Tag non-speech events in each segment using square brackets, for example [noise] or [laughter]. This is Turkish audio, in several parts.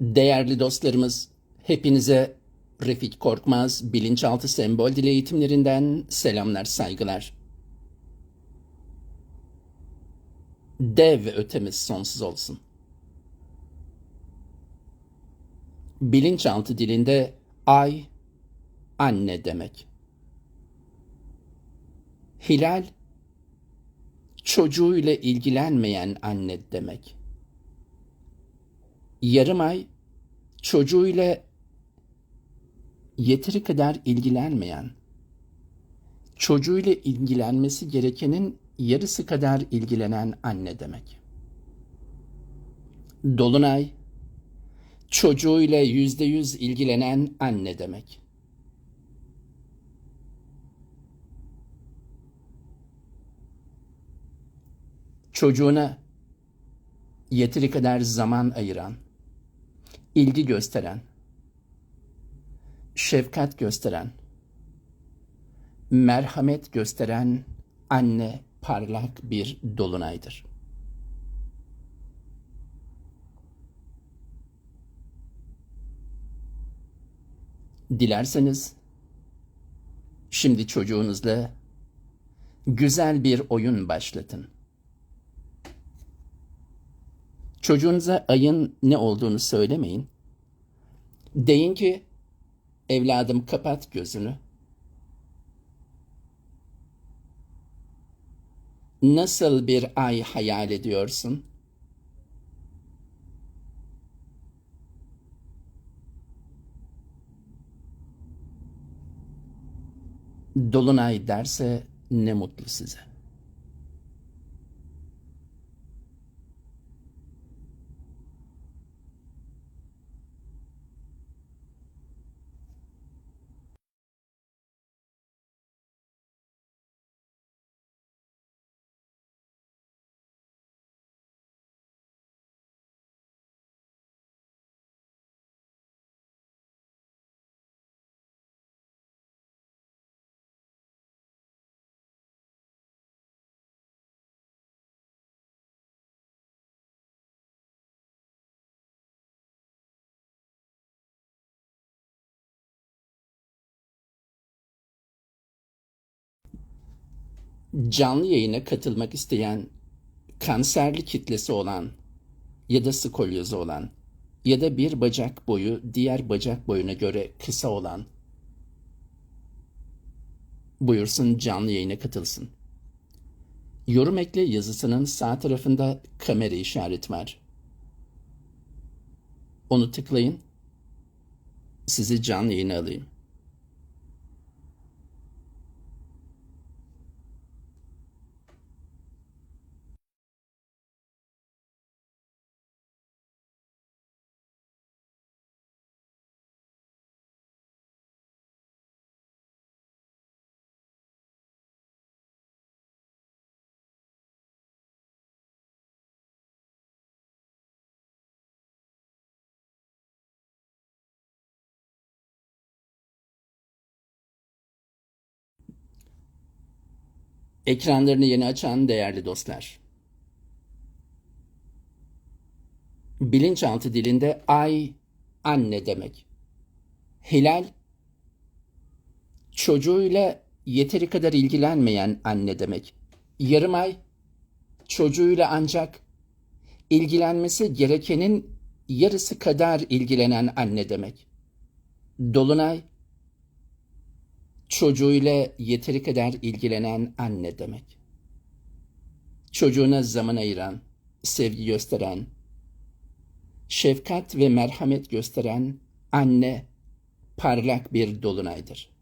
Değerli dostlarımız, hepinize Refik Korkmaz Bilinçaltı Sembol Dili eğitimlerinden selamlar, saygılar. Dev ötemiz sonsuz olsun. Bilinçaltı dilinde ay, anne demek. Hilal, çocuğuyla ilgilenmeyen anne demek. Yarım ay, çocuğuyla yeteri kadar ilgilenmeyen, çocuğuyla ilgilenmesi gerekenin yarısı kadar ilgilenen anne demek. Dolunay, çocuğuyla yüzde yüz ilgilenen anne demek. Çocuğuna yeteri kadar zaman ayıran, ilgi gösteren, şefkat gösteren, merhamet gösteren anne parlak bir dolunaydır. Dilerseniz şimdi çocuğunuzla güzel bir oyun başlatın. Çocuğunuza ayın ne olduğunu söylemeyin. Deyin ki evladım kapat gözünü. Nasıl bir ay hayal ediyorsun? Dolunay derse ne mutlu size. Canlı yayına katılmak isteyen kanserli kitlesi olan ya da skolyozu olan ya da bir bacak boyu diğer bacak boyuna göre kısa olan buyursun canlı yayına katılsın. Yorum ekle yazısının sağ tarafında kamera işareti var. Onu tıklayın. Sizi canlı yayına alayım. Ekranlarını yeni açan değerli dostlar. Bilinçaltı dilinde ay anne demek. Hilal çocuğuyla yeteri kadar ilgilenmeyen anne demek. Yarım ay çocuğuyla ancak ilgilenmesi gerekenin yarısı kadar ilgilenen anne demek. Dolunay çocuğuyla yeteri kadar ilgilenen anne demek. Çocuğuna zaman ayıran, sevgi gösteren, şefkat ve merhamet gösteren anne parlak bir dolunaydır.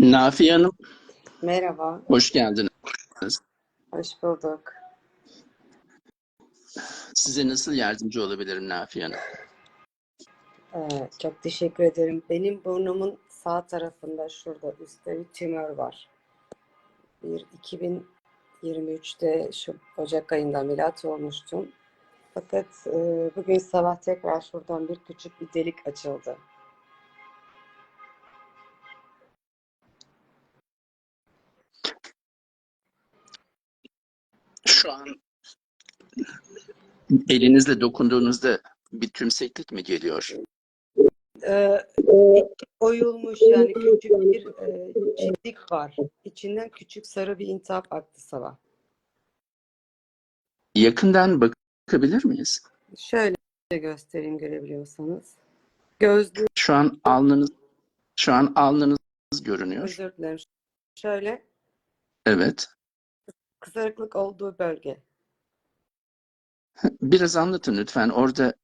Nafiye Hanım, Merhaba, hoş geldiniz. hoş bulduk. Size nasıl yardımcı olabilirim Nafiye Hanım? Ee, çok teşekkür ederim. Benim burnumun sağ tarafında şurada üstte bir tümör var. Bir 2023'te şu Ocak ayında ameliyat olmuştum. Fakat e, bugün sabah tekrar şuradan bir küçük bir delik açıldı. Şu an elinizle dokunduğunuzda bir tümseklik mi geliyor? Ee, oyulmuş yani küçük bir e, çizik var. İçinden küçük sarı bir intihap aktı sabah. Yakından bakabilir miyiz? Şöyle göstereyim görebiliyorsanız. Gözlü Şu an alnınız şu an alnınız görünüyor. Özür dilerim. Şöyle Evet. Kızarıklık olduğu bölge. [laughs] Biraz anlatın lütfen. Orada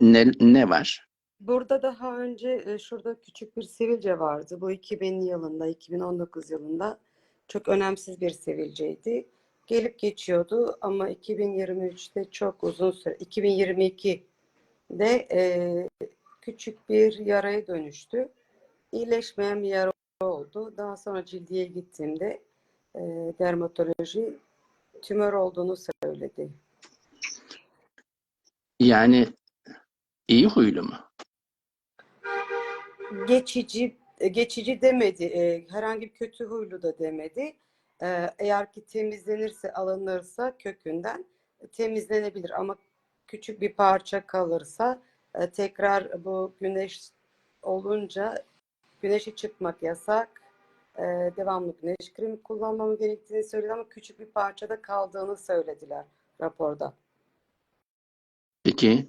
ne ne var? Burada daha önce e, şurada küçük bir sivilce vardı. Bu 2000 yılında, 2019 yılında çok önemsiz bir sivilceydi. Gelip geçiyordu ama 2023'te çok uzun süre, 2022'de e, küçük bir yaraya dönüştü. İyileşmeyen bir yara oldu. Daha sonra cildiye gittiğimde e, dermatoloji tümör olduğunu söyledi. Yani iyi huylu mu? geçici e, geçici demedi. e, herhangi bir kötü huylu da demedi. E, eğer ki temizlenirse, alınırsa kökünden temizlenebilir ama küçük bir parça kalırsa e, tekrar bu güneş olunca güneşe çıkmak yasak. E, devamlı güneş kremi kullanmamı gerektiğini söyledi ama küçük bir parçada kaldığını söylediler raporda. Peki.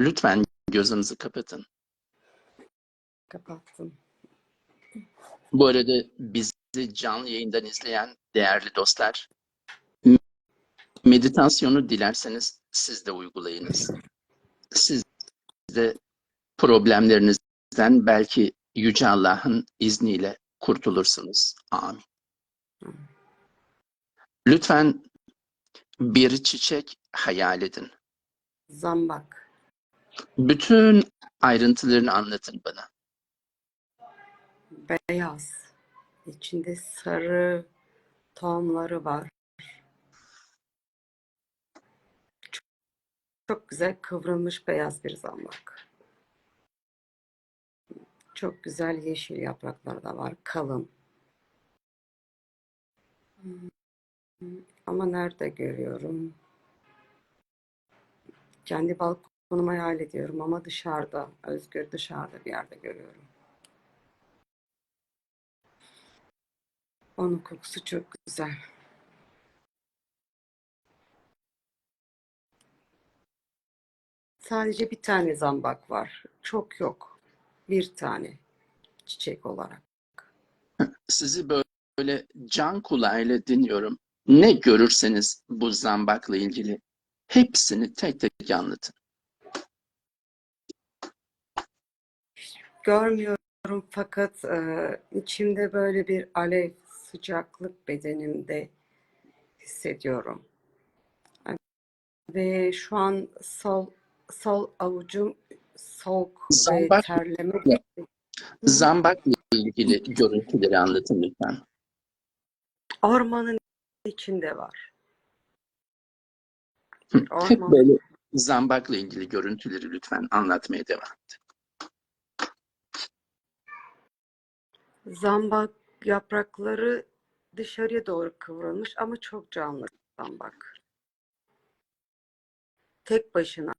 Lütfen gözünüzü kapatın. Kapattım. Bu arada bizi canlı yayından izleyen değerli dostlar, meditasyonu dilerseniz siz de uygulayınız. Siz de problemlerinizden belki Yüce Allah'ın izniyle kurtulursunuz. Amin. Lütfen bir çiçek hayal edin. Zambak. Bütün ayrıntılarını anlatın bana. Beyaz. İçinde sarı tohumları var. Çok, çok güzel kıvrılmış beyaz bir zambak. Çok güzel yeşil yaprakları da var. Kalın. Hmm, Ama nerede görüyorum? Kendi balkonumu hayal ediyorum ama dışarıda, özgür dışarıda bir yerde görüyorum. Onun kokusu çok güzel. Sadece bir tane zambak var. Çok yok. Bir tane çiçek olarak. Sizi böyle can kulağıyla dinliyorum. Ne görürseniz bu zambakla ilgili hepsini tek tek anlatın. Görmüyorum fakat e, içimde böyle bir alev, sıcaklık bedenimde hissediyorum. Ve şu an sol sol avucum soğuk ve Zambak terleme. Zambakla ilgili görüntüleri anlatın lütfen. Ormanın içinde var. Hı, Hep Orman. [laughs] böyle zambakla ilgili görüntüleri lütfen anlatmaya devam edin. Zambak yaprakları dışarıya doğru kıvrılmış ama çok canlı zambak. Tek başına,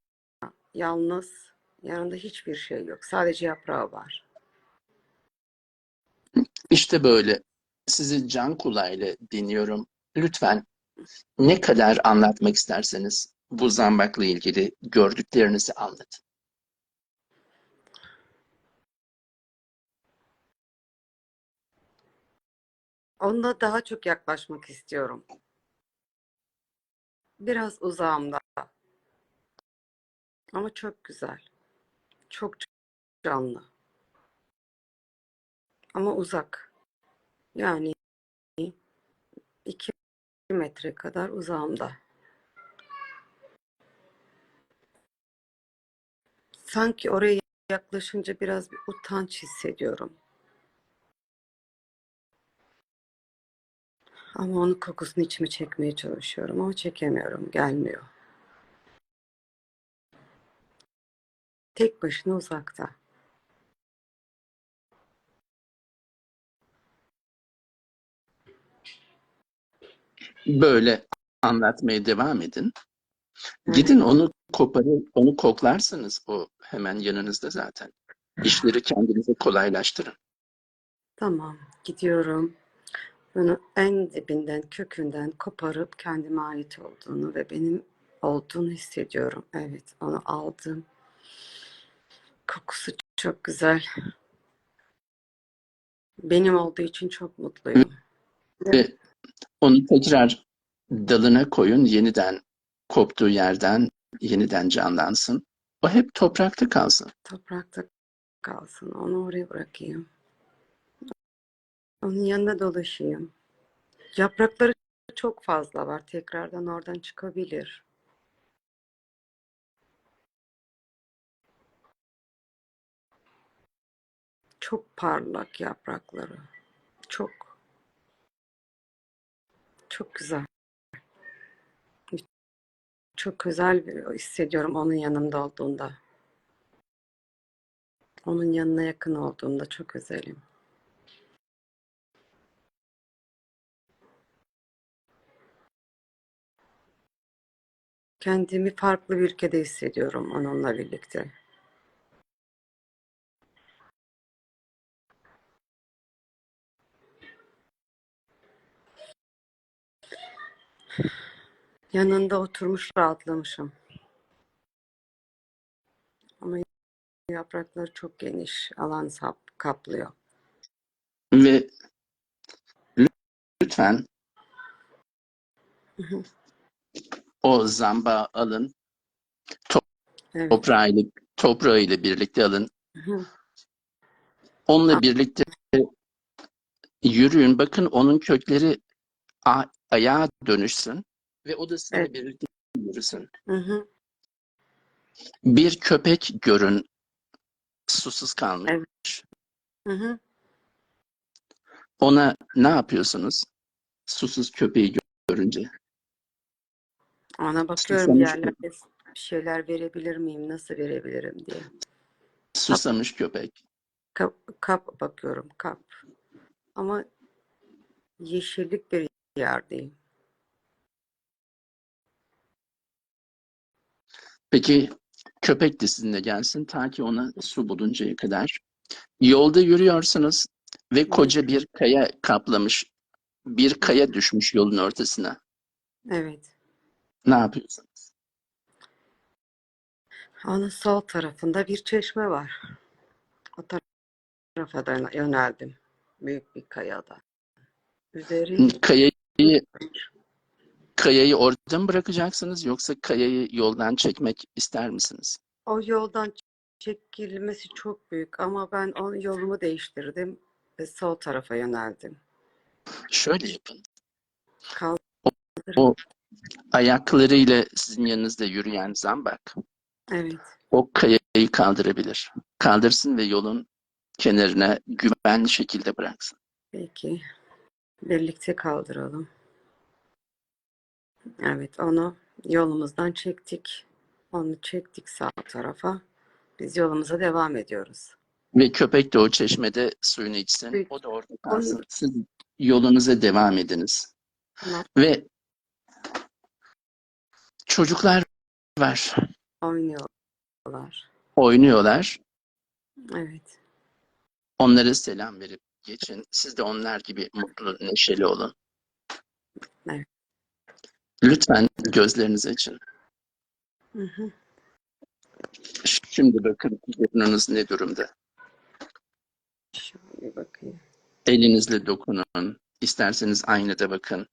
yalnız, yanında hiçbir şey yok. Sadece yaprağı var. İşte böyle sizi can kulağıyla dinliyorum. Lütfen ne kadar anlatmak isterseniz bu zambakla ilgili gördüklerinizi anlatın. Onunla daha çok yaklaşmak istiyorum. Biraz uzağımda. Ama çok güzel. Çok canlı. ama uzak. Yani 2 metre kadar uzağımda. Sanki oraya yaklaşınca biraz bir utanç hissediyorum. Ama onun kokusunu içime çekmeye çalışıyorum ama çekemiyorum, gelmiyor. Tek başına uzakta. Böyle anlatmaya devam edin. Gidin onu koparın, onu koklarsınız. O hemen yanınızda zaten. İşleri kendinize kolaylaştırın. Tamam, gidiyorum. Bunu en dibinden, kökünden koparıp kendime ait olduğunu ve benim olduğunu hissediyorum. Evet, onu aldım. Kokusu çok güzel. Benim olduğu için çok mutluyum. Ve onu tekrar dalına koyun. Yeniden koptuğu yerden yeniden canlansın. O hep toprakta kalsın. Toprakta kalsın. Onu oraya bırakayım. Onun yanına dolaşayım. Yaprakları çok fazla var. Tekrardan oradan çıkabilir. Çok parlak yaprakları. Çok. Çok güzel. Çok güzel bir hissediyorum onun yanımda olduğunda. Onun yanına yakın olduğumda çok özelim. Kendimi farklı bir ülkede hissediyorum onunla birlikte. Yanında oturmuş rahatlamışım. Ama yaprakları çok geniş alan sap, kaplıyor. Ve lütfen o zamba alın. Evet. Toprağıyla, toprağıyla birlikte alın. Onunla birlikte yürüyün. Bakın onun kökleri ayağa dönüşsün ve o da sizinle Evet. birlikte yürüsün. Hı hı. Bir köpek görün susuz kalmış. Evet. Hı hı. Ona ne yapıyorsunuz? Susuz köpeği gö- görünce. Ona bakıyorum Susamış yerlerde bir şeyler verebilir miyim, nasıl verebilirim diye. Susamış köpek. Kap, kap bakıyorum, kap. Ama yeşillik bir yerdeyim. Peki köpek de sizinle gelsin ta ki ona su buluncaya kadar. Yolda yürüyorsunuz ve koca bir kaya kaplamış. Bir kaya düşmüş yolun ortasına. Evet. Ne yapıyorsunuz? Onun sol tarafında bir çeşme var. O tarafa da yöneldim. Büyük bir kayada. Üzeri Kayayı kayayı orada mı bırakacaksınız yoksa kayayı yoldan çekmek ister misiniz? o yoldan çekilmesi çok büyük ama ben o yolumu değiştirdim ve sol tarafa yöneldim. Şöyle yapın. Kaldır. O ayaklarıyla sizin yanınızda yürüyen zambak Evet. o kayayı kaldırabilir. Kaldırsın ve yolun kenarına güvenli şekilde bıraksın. Peki. Birlikte kaldıralım. Evet, onu yolumuzdan çektik. Onu çektik sağ tarafa. Biz yolumuza devam ediyoruz. Ve köpek de o çeşmede suyunu içsin. Peki. O da orada kalsın. Siz yolunuza devam ediniz. Tamam. Ve çocuklar var. Oynuyorlar. Oynuyorlar. Evet. Onlara selam verip geçin. Siz de onlar gibi mutlu, neşeli olun. Evet. Lütfen gözlerinizi açın. Hı hı. Şimdi bakın burnunuz ne durumda. Şöyle bakayım. Elinizle dokunun. İsterseniz aynada bakın.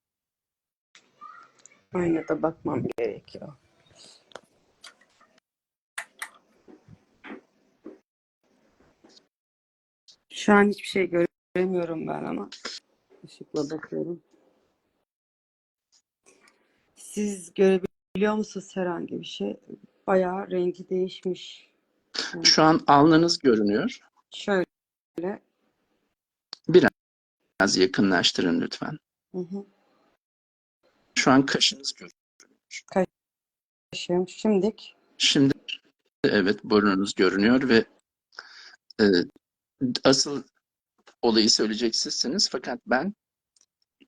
Aynada bakmam gerekiyor. Şu an hiçbir şey göremiyorum ben ama. Işıkla bakıyorum. Siz görebiliyor musunuz herhangi bir şey? Bayağı rengi değişmiş. Yani Şu an alnınız görünüyor. şöyle. Biraz yakınlaştırın lütfen. Hı hı. Şu an kaşınız görünüyor. Kaşım. Şimdik. Şimdi evet burnunuz görünüyor ve e, asıl olayı söyleyecek sizsiniz. Fakat ben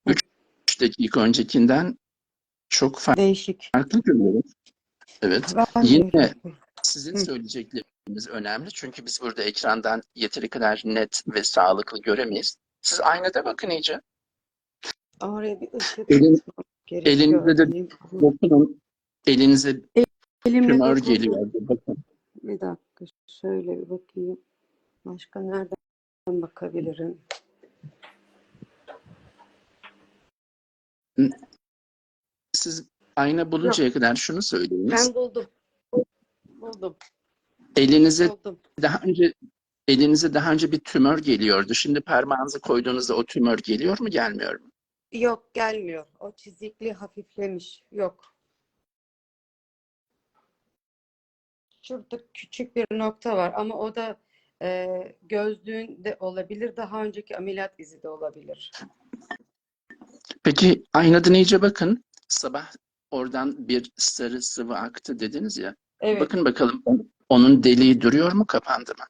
3 dakika öncekinden çok Değişik. farklı görüyorum. Evet. Ben Yine öyle. sizin söyleyecekleriniz önemli. Çünkü biz burada ekrandan yeteri kadar net ve sağlıklı göremeyiz. Siz aynada bakın iyice. Oraya bir ışık Elin- elinizde de Dokunun. Elinize Elimle tümör geliyor. Bakın. Bir dakika şöyle bir bakayım. Başka nereden bakabilirim? Siz ayna buluncaya kadar şunu söyleyiniz. Ben buldum. Buldum. Elinize Buldum. daha önce elinize daha önce bir tümör geliyordu. Şimdi parmağınızı koyduğunuzda o tümör geliyor mu gelmiyor mu? Yok gelmiyor. O çizikli hafiflemiş. Yok. Şurada küçük bir nokta var ama o da e, gözlüğünde olabilir. Daha önceki ameliyat izi de olabilir. Peki aynadan iyice bakın. Sabah oradan bir sarı sıvı aktı dediniz ya. Evet. Bakın bakalım onun deliği duruyor mu kapandı mı?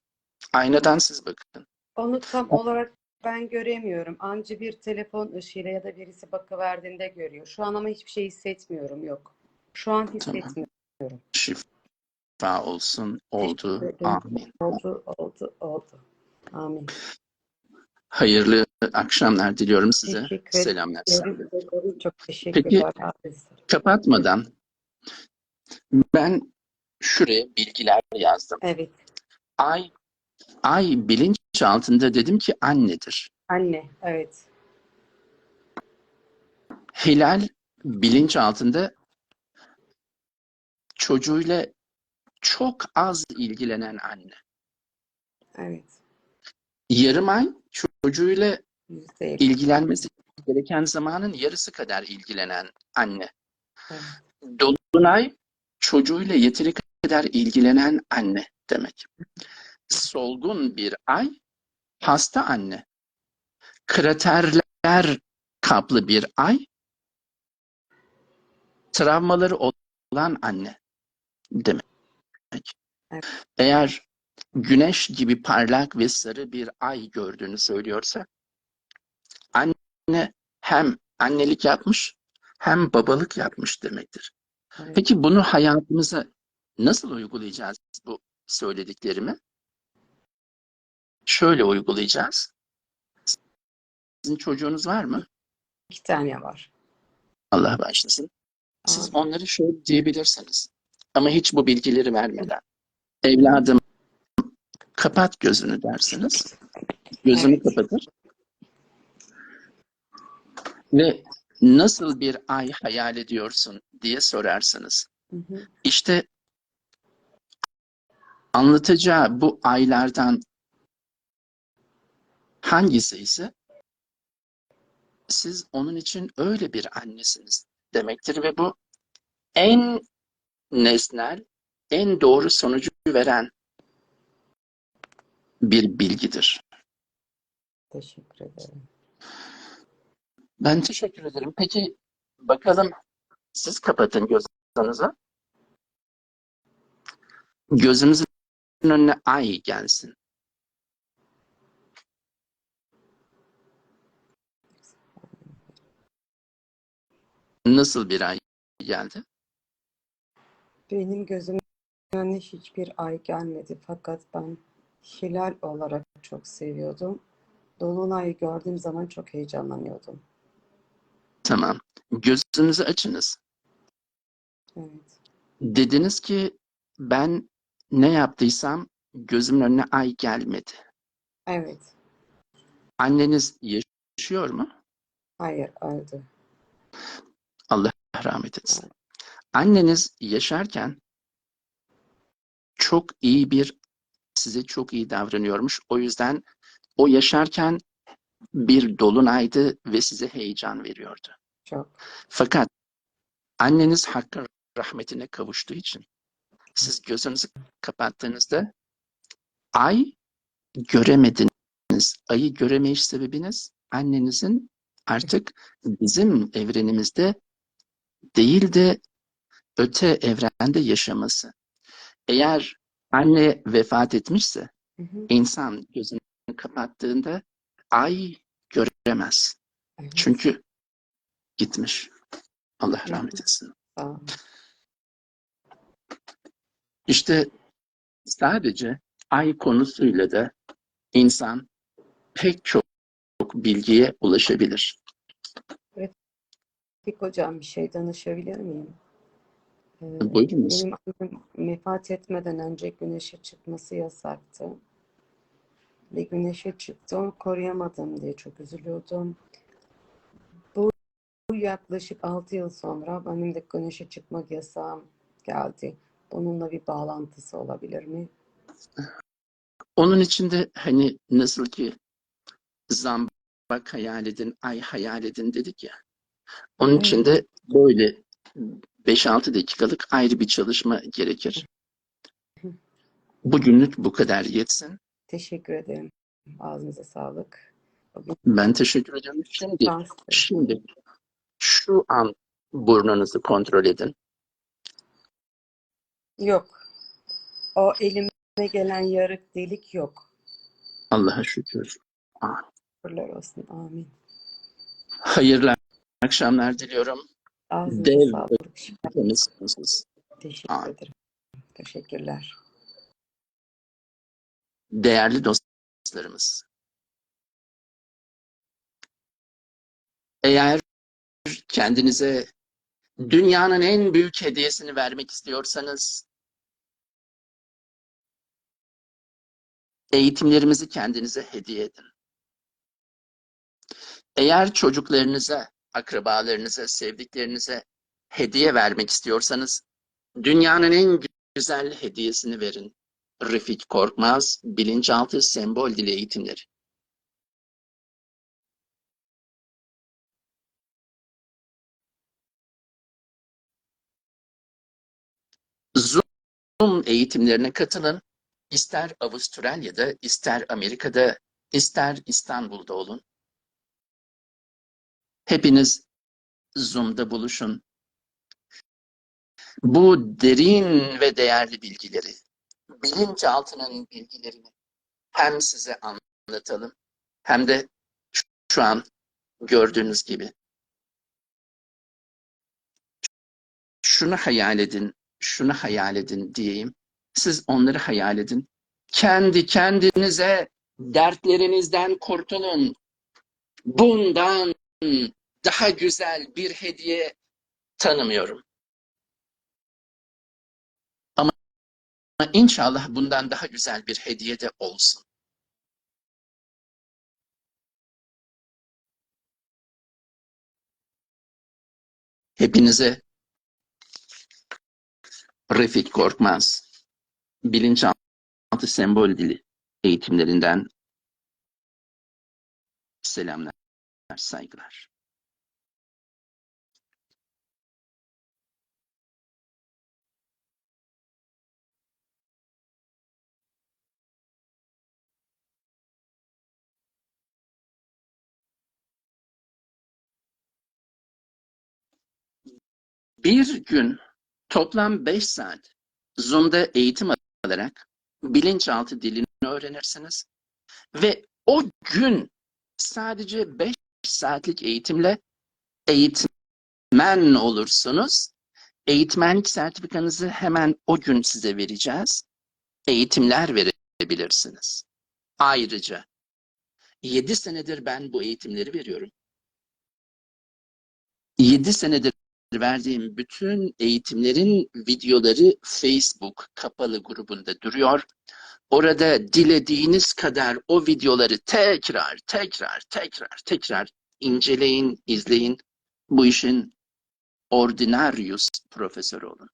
Aynadan siz bakın. Onu tam olarak ben göremiyorum. Anca bir telefon ışığıyla ya da birisi bakıverdiğinde görüyor. Şu an ama hiçbir şey hissetmiyorum. Yok. Şu an hissetmiyorum. Şifa olsun. Oldu. Amin. Oldu, oldu, oldu. Amin. Hayırlı akşamlar diliyorum size. Teşekkür. Selamlar. Ederim. Çok teşekkürler. Peki. Kapatmadan ben şuraya bilgiler yazdım. Evet. Ay ay bilinç altında dedim ki annedir. Anne. Evet. Hilal bilinç altında çocuğuyla çok az ilgilenen anne. Evet. Yarım ay çocuğuyla ilgilenmesi gereken zamanın yarısı kadar ilgilenen anne. Evet. Dolunay çocuğuyla yeteri kadar ilgilenen anne demek. Solgun bir ay hasta anne. Kraterler kaplı bir ay travmaları olan anne demek. Evet. Eğer güneş gibi parlak ve sarı bir ay gördüğünü söylüyorsa anne hem annelik yapmış hem babalık yapmış demektir. Evet. Peki bunu hayatımıza nasıl uygulayacağız bu söylediklerimi? Şöyle uygulayacağız. Sizin çocuğunuz var mı? İki tane var. Allah başlasın. Siz Amin. onları şöyle diyebilirsiniz. Ama hiç bu bilgileri vermeden. Evladım kapat gözünü dersiniz. Gözünü Evet. kapatır. Ve nasıl bir ay hayal ediyorsun diye sorarsınız. Hı hı. İşte anlatacağı bu aylardan hangisi ise siz onun için öyle bir annesiniz demektir ve bu en nesnel, en doğru sonucu veren bir bilgidir. Teşekkür ederim. Ben teşekkür ederim. Peki bakalım siz kapatın gözünüzü. Gözünüzün önüne ay gelsin. Nasıl bir ay geldi? Benim gözümün önüne hiçbir ay gelmedi fakat ben hilal olarak çok seviyordum. Dolunay'ı gördüğüm zaman çok heyecanlanıyordum. Tamam. Gözünüzü açınız. Evet. Dediniz ki ben ne yaptıysam gözümün önüne ay gelmedi. Evet. Anneniz yaşıyor mu? Hayır öldü. Allah rahmet etsin. Anneniz yaşarken çok iyi bir size çok iyi davranıyormuş. O yüzden o yaşarken bir dolunaydı ve size heyecan veriyordu. Çok. Fakat anneniz Hakk'ın rahmetine kavuştuğu için siz gözünüzü kapattığınızda ay göremediniz. Ayı göremeyiş sebebiniz annenizin artık bizim evrenimizde değil de öte evrende yaşaması. Eğer anne vefat etmişse Hı hı. insan gözünü kapattığında ay göremez. Evet. Çünkü gitmiş. Allah rahmet etsin. Olun. İşte sadece ay konusuyla da insan pek çok bilgiye ulaşabilir. Peki hocam bir şey danışabilir miyim? Buyurunuz. benim annem vefat etmeden önce güneşe çıkması yasaktı. Ve güneşe çıktı, onu koruyamadım diye çok üzülüyordum. Bu, yaklaşık 6 yıl sonra benim de güneşe çıkmak yasağım geldi. Bununla bir bağlantısı olabilir mi? Onun içinde hani nasıl ki zambak hayal edin, ay hayal edin dedik ya. Onun Evet. içinde böyle 5-6 dakikalık ayrı bir çalışma gerekir. Bugünlük bu kadar yetsin. Teşekkür ederim. Ağzınıza sağlık. Ben teşekkür ederim. Şimdi, şimdi şu an burnunuzu kontrol edin. Yok. O elime gelen yarık delik yok. Allah'a şükür. Şükürler olsun. Amin. Hayırlı akşamlar diliyorum. Ağzınıza Dev sağlık. Sonsuz. Teşekkür ederim. Teşekkürler. Değerli dostlarımız. Eğer kendinize dünyanın en büyük hediyesini vermek istiyorsanız eğitimlerimizi kendinize hediye edin. Eğer çocuklarınıza, akrabalarınıza, sevdiklerinize hediye vermek istiyorsanız dünyanın en güzel hediyesini verin. Refik Korkmaz, Bilinçaltı Sembol Dili Eğitimleri. Zoom eğitimlerine katılın. İster Avustralya'da, ister Amerika'da, ister İstanbul'da olun. Hepiniz Zoom'da buluşun. Bu derin ve değerli bilgileri, bilinçaltının bilgilerini hem size anlatalım hem de şu an gördüğünüz gibi. Şunu hayal edin, şunu hayal edin diyeyim. Siz onları hayal edin. Kendi kendinize dertlerinizden kurtulun. Bundan daha güzel bir hediye tanımıyorum. Ama inşallah bundan daha güzel bir hediye de olsun. Hepinize Refik Korkmaz, bilinçaltı sembol dili eğitimlerinden selamlar, saygılar. Bir gün toplam 5 saat Zoom'da eğitim alarak bilinçaltı dilini öğrenirsiniz ve o gün sadece 5 saatlik eğitimle eğitmen olursunuz. Eğitmenlik sertifikanızı hemen o gün size vereceğiz. Eğitimler verebilirsiniz. Ayrıca 7 senedir ben bu eğitimleri veriyorum. 7 senedir verdiğim bütün eğitimlerin videoları Facebook kapalı grubunda duruyor. Orada dilediğiniz kadar o videoları tekrar, tekrar, tekrar, tekrar inceleyin, izleyin. Bu işin ordinarius profesörü olun.